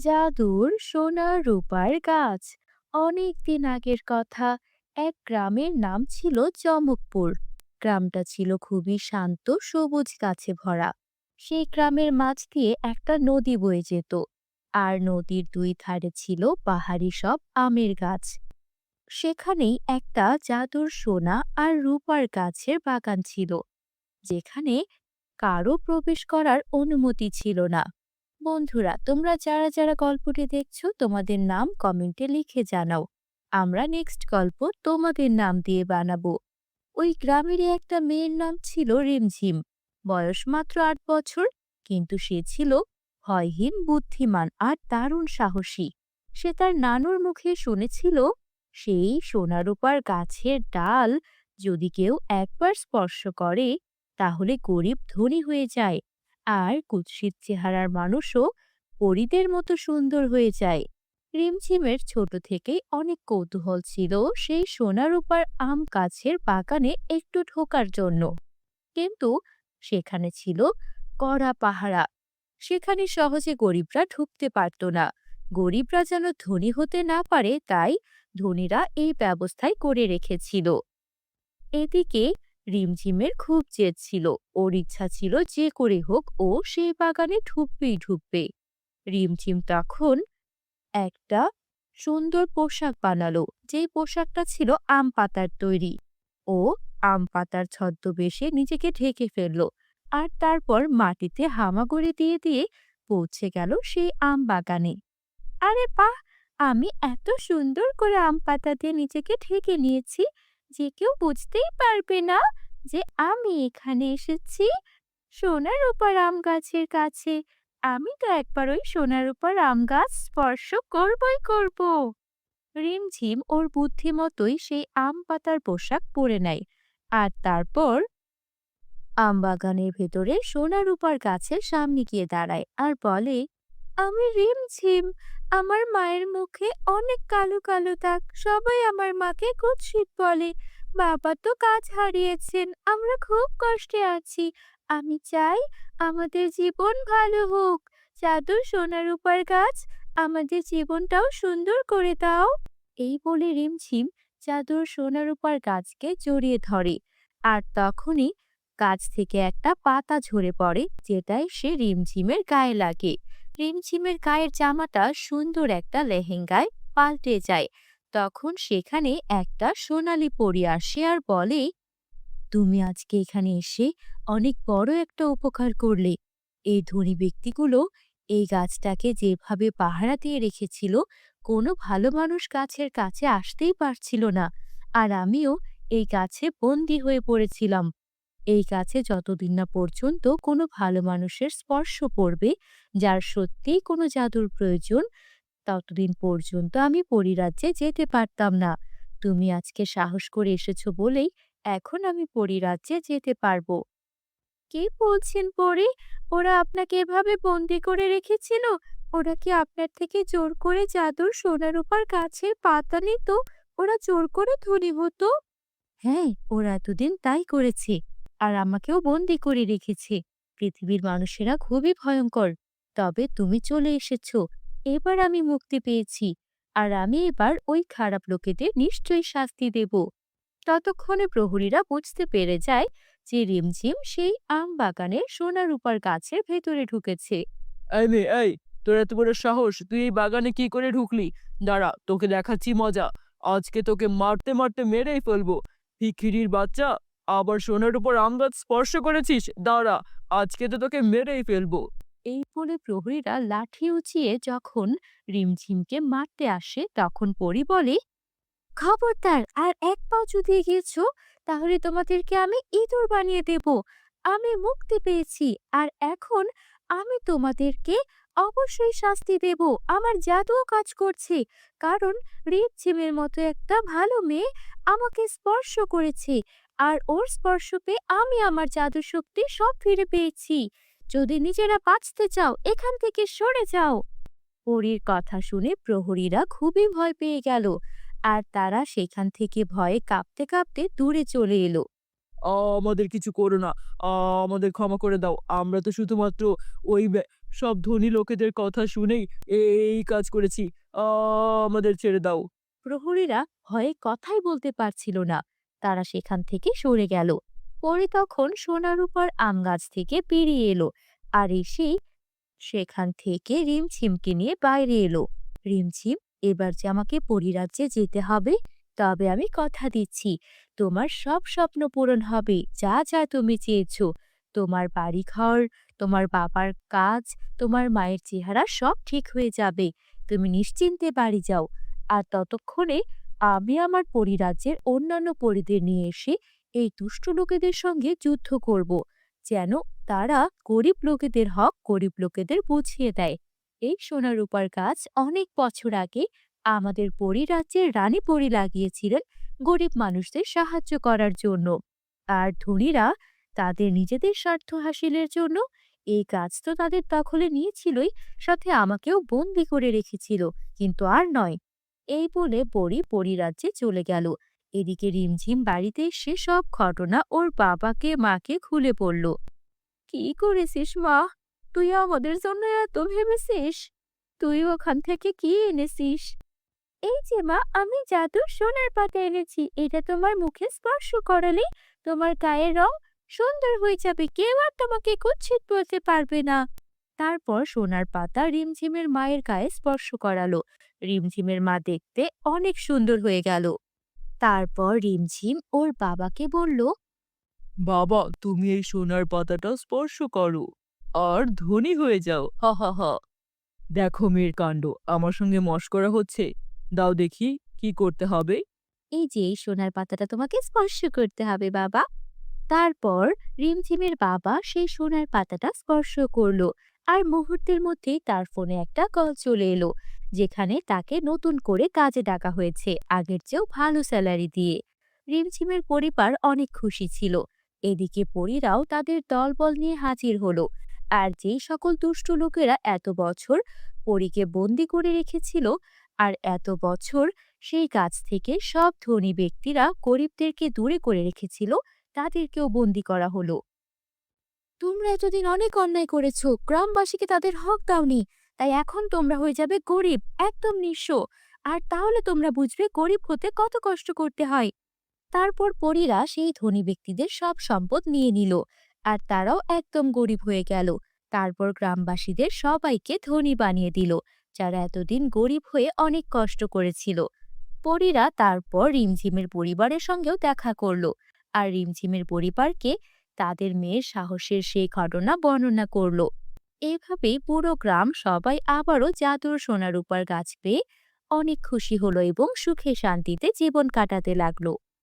জাদুর সোনা রূপার গাছ। অনেক দিন আগের কথা, এক গ্রামের নাম ছিল চমকপুর। গ্রামটা ছিল খুবই শান্ত, সবুজ গাছে ভরা। সেই গ্রামের মাঝ দিয়ে একটা নদী বয়ে যেত। আর নদীর দুই ধারে ছিল পাহাড়ি সব আমের গাছ। সেখানেই একটা জাদুর সোনা আর রূপার গাছের বাগান ছিল, যেখানে কারও প্রবেশ করার অনুমতি ছিল না। বন্ধুরা, তোমরা যারা যারা গল্পটি দেখছ, তোমাদের নাম কমেন্টে লিখে জানাও। আমরা নেক্সট গল্প তোমাদের নাম দিয়ে বানাবো। ওই গ্রামেরই একটা মেয়ের নাম ছিল রিমঝিম। বয়স মাত্র আট বছর, কিন্তু সে ছিল ভয়হীন, বুদ্ধিমান আর দারুণ সাহসী। সে তার নানুর মুখে শুনেছিল, সেই সোনারূপার গাছের ডাল যদি কেউ একবার স্পর্শ করে, তাহলে গরিব ধনী হয়ে যায়। আর কুৎসিত চেহারার মানুষও পরীদের মতো সুন্দর হয়ে যায়। রিমঝিমের ছোট থেকেই অনেক কৌতূহল ছিল সেই সোনারূপার আম গাছের বাগানে একটু ঢোকার জন্য। কিন্তু সেখানে ছিল কড়া পাহারা। সেখানে সহজে গরিবরা ঢুকতে পারত না। গরিবরা যেন ধনী হতে না পারে, তাই ধনীরা এই ব্যবস্থাই করে রেখেছিল। এদিকে রিমঝিমের খুব জেদ ছিল। ওর ইচ্ছা ছিল যে করে হোক, ও সেই বাগানে ঢুকবেই ঢুকবে। রিমঝিম তখন একটা সুন্দর পোশাক বানালো, যেই পোশাকটা ছিল আম পাতার তৈরি। ও আম পাতার ছদ্মবেশে নিজেকে ঢেকে ফেলল আর তারপর মাটিতে হামাগুড়ি দিয়ে দিয়ে পৌঁছে গেল সেই আম বাগানে। আরে বাহ! আমি এত সুন্দর করে আম পাতা দিয়ে নিজেকে ঢেকে নিয়েছি। যে কেউ বুঝতেই পারবে না যে আমি এখানে এসেছি সোনার উপর আম গাছের কাছে। আমি তো একবার ওই সোনার উপর আম গাছ স্পর্শ করবই করব। রিমঝিম ওর বুদ্ধিমতোই সেই আম পাতার পোশাক পরে নেয় আর তারপর আম বাগানের ভেতরে সোনার উপর গাছের সামনে গিয়ে দাঁড়ায় আর বলে, আমি রিমঝিম আমার মায়ের মুখে অনেক কালো কালো দাগ। সবাই আমার মাকে কুৎসিত বলে, বাবা তো কাজ হারিয়েছেন, আমরা খুব কষ্টে আছি। আমি চাই আমাদের জীবন ভালো হোক। জাদু সোনার উপর গাছ, আমাদের জীবনটাও সুন্দর করে দাও। এই বলে রিমঝিম জাদুর সোনার উপর গাছকে জড়িয়ে ধরে। আর তখনই গাছ থেকে একটা পাতা ঝরে পড়ে, যেটাই সে রিমঝিমের গায়ে লাগে। রিমঝিমের গায়ের জামাটা সুন্দর একটা লেহেঙ্গায় পাল্টে যায়। তখন সেখানে একটা সোনালি পরি আসে আর বলে, তুমি আজকে এখানে এসে অনেক বড় একটা উপকার করলে। এই ধনী ব্যক্তিগুলো এই গাছটাকে যেভাবে পাহারা দিয়ে রেখেছিল, কোনো ভালো মানুষ গাছের কাছে আসতেই পারছিল না। আর আমিও এই গাছে বন্দি হয়ে পড়েছিলাম। এই গাছে যতদিন না পর্যন্ত কোনো ভালো মানুষের স্পর্শ পড়বে, যার সত্যিই কোনো জাদুর প্রয়োজন, ততদিন পর্যন্ত আমি পরিরাজ্যে যেতে পারতাম না। তুমি আজকে সাহস করে এসেছ বলেই এখন আমি পরিরাজ্যে যেতে পারব। কে বলছেন পরে? ওরা আপনাকে এভাবে বন্দি করে রেখেছিল? ওরা কি আপনার থেকে জোর করে জাদুর সোনার উপর গাছের পাতা নিত? ওরা জোর করে ধনী হতো? হ্যাঁ ওরা এতদিন তাই করেছে। আর আমাকেও বন্দি করে রেখেছে। পৃথিবীর মানুষেরা খুবই ভয়ঙ্কর। তবে তুমি চলে এসেছ। এবার আমি মুক্তি পেয়েছি। আর আমি এবার ওই খারাপ লোকেদের নিশ্চয়ই শাস্তি দেব। ততক্ষণে প্রহরীরা বুঝতে পেরে যায় যে রিমঝিম সেই আম বাগানের সোনার উপর গাছের ভেতরে ঢুকেছে। তোর এত বড় সাহস? তুই এই বাগানে কি করে ঢুকলি? দাঁড়া, তোকে দেখাচ্ছি মজা। আজকে তোকে মারতে মারতে মেরেই ফেলব। ভিখিরির বাচ্চা আবার সোনার উপর আম গাছ স্পর্শ করেছিস? দাঁড়া, আজকে তো তোকে মেরেই ফেলব। এই বলে প্রহরীরা লাঠি উঁচিয়ে যখন রিমঝিমকে মারতে আসে, তখন পরি বলে, খবরদার, আর এক পাও যদি এগিয়েছো, তাহলে তোমাদেরকে আমি ইঁদুর বানিয়ে দেব। আমি মুক্তি পেয়েছি, আর এখন আমি তোমাদেরকে অবশ্যই শাস্তি দেব। আমার জাদুও কাজ করছে, কারণ রিমঝিমের মতো একটা ভালো মেয়ে আমাকে স্পর্শ করেছে। আর ওর স্পর্শ পেয়ে আমি আমার জাদু শক্তি সব ফিরে পেয়েছি। যদি নিজেরা বাঁচতে চাও এখান থেকে সরে যাও। পরীর কথা শুনে প্রহরীরা খুবই ভয় পেয়ে গেল আর তারা সেখান থেকে ভয়ে কাঁপতে কাঁপতে দূরে চলে এলো। আমাদের কিছু করো না আমাদের ক্ষমা করে দাও। আমরা তো শুধুমাত্র ওই সব ধনী লোকেদের কথা শুনেই এই কাজ করেছি। আমাদের ছেড়ে দাও। প্রহরীরা ভয়ে কথাই বলতে পারছিল না। তারা সেখান থেকে সরে গেল। পরে তখন সোনার উপর আম গাছ থেকে বেরিয়ে এলো আর এসেই সেখান থেকে রিমঝিমকে নিয়ে বাইরে এলো। রিমঝিম, এবার যে আমাকে পরিরাজ্যে যেতে হবে, তবে আমি কথা দিচ্ছি। তোমার সব স্বপ্ন পূরণ হবে। যা যা তুমি চেয়েছো। তোমার বাড়ি ঘর তোমার বাবার কাজ, তোমার মায়ের চেহারা সব ঠিক হয়ে যাবে। তুমি নিশ্চিন্তে বাড়ি যাও। আর ততক্ষণে আমি আমার পরিরাজ্যের অন্যান্য পরিদের নিয়ে এসে এই দুষ্ট লোকেদের সঙ্গে যুদ্ধ করব, যেন তারা গরিব লোকেদের হক গরিব লোকেদের বুঝিয়ে দেয়। এই সোনা রূপার গাছ অনেক বছর আগে আমাদের পরিরাজ্যের রানী পরি লাগিয়েছিলেন গরিব মানুষদের সাহায্য করার জন্য। আর ধনীরা তাদের নিজেদের স্বার্থ হাসিলের জন্য এই গাছ তো তাদের দখলে নিয়েছিলই, সাথে আমাকেও বন্দি করে রেখেছিল, কিন্তু আর নয়। এই বলে পরি পরিরাজ্যে চলে গেল। এদিকে রিমঝিম বাড়িতে এসে সব ঘটনা ওর বাবাকে, মাকে খুলে পড়ল কি করেছিস মা? তুই আমাদের জন্য এত ভেবেছিস? তুই ওখান থেকে কি এনেছিস? এই যে মা, আমি জাদুর সোনার পাতা এনেছি। এটা তোমার মুখে স্পর্শ করালে তোমার গায়ের রং সুন্দর হয়ে যাবে। কেউ আর তোমাকে কুচ্ছিত বলতে পারবে না। তারপর সোনার পাতা রিমঝিমের মায়ের গায়ে স্পর্শ করালো। রিমঝিমের মা দেখতে অনেক সুন্দর হয়ে গেল। তারপর রিমঝিম ওর বাবাকে বলল বাবা তুমি এই সোনার পাতাটা স্পর্শ করো আর ধনী হয়ে যাও হা হা হা। দেখো মেয়ের কাণ্ড আমার সঙ্গে মস্করা হচ্ছে দাও দেখি কি করতে হবে। এই যে এই সোনার পাতাটা তোমাকে স্পর্শ করতে হবে বাবা। তারপর রিমঝিমের বাবা সেই সোনার পাতাটা স্পর্শ করল। আর মুহূর্তের মধ্যেই তার ফোনে একটা কল চলে এলো, যেখানে তাকে নতুন করে কাজে ডাকা হয়েছে, আগের চেয়েও ভালো স্যালারি দিয়ে। রিমঝিমের পরিবার অনেক খুশি ছিল। এদিকে পরীরাও তাদের দলবল নিয়ে হাজির হলো। আর যেই সকল দুষ্ট লোকেরা এত বছর পরীকে বন্দি করে রেখেছিল, আর এত বছর সেই কাজ থেকে সব ধনী ব্যক্তিরা গরিবদেরকে দূরে করে রেখেছিল, তাদেরকেও বন্দি করা হলো। তোমরা এতদিন অনেক অন্যায় করেছ। গ্রামবাসীকে তাদের হক দাওনি। তাই এখন তোমরা হয়ে যাবে গরিব, একদম নিঃস্ব। আর তাহলে তোমরা বুঝবে গরিব হতে কত কষ্ট করতে হয়। তারপর পরীরা সেই ধনী ব্যক্তিদের সব সম্পদ নিয়ে নিল। আর তারাও একদম গরিব হয়ে গেল। তারপর গ্রামবাসীদের সবাইকে ধনী বানিয়ে দিল, যারা এতদিন গরিব হয়ে অনেক কষ্ট করেছিল। পরীরা তারপর রিমঝিমের পরিবারের সঙ্গেও দেখা করল। আর রিমঝিমের পরিবারকে তাদের মেয়ের সাহসের সেই ঘটনা বর্ণনা করল। এভাবে পুরো গ্রাম সবাই আবারও জাদুর সোনা রূপার গাছ পেয়ে অনেক খুশি হলো এবং সুখে শান্তিতে জীবন কাটাতে লাগল।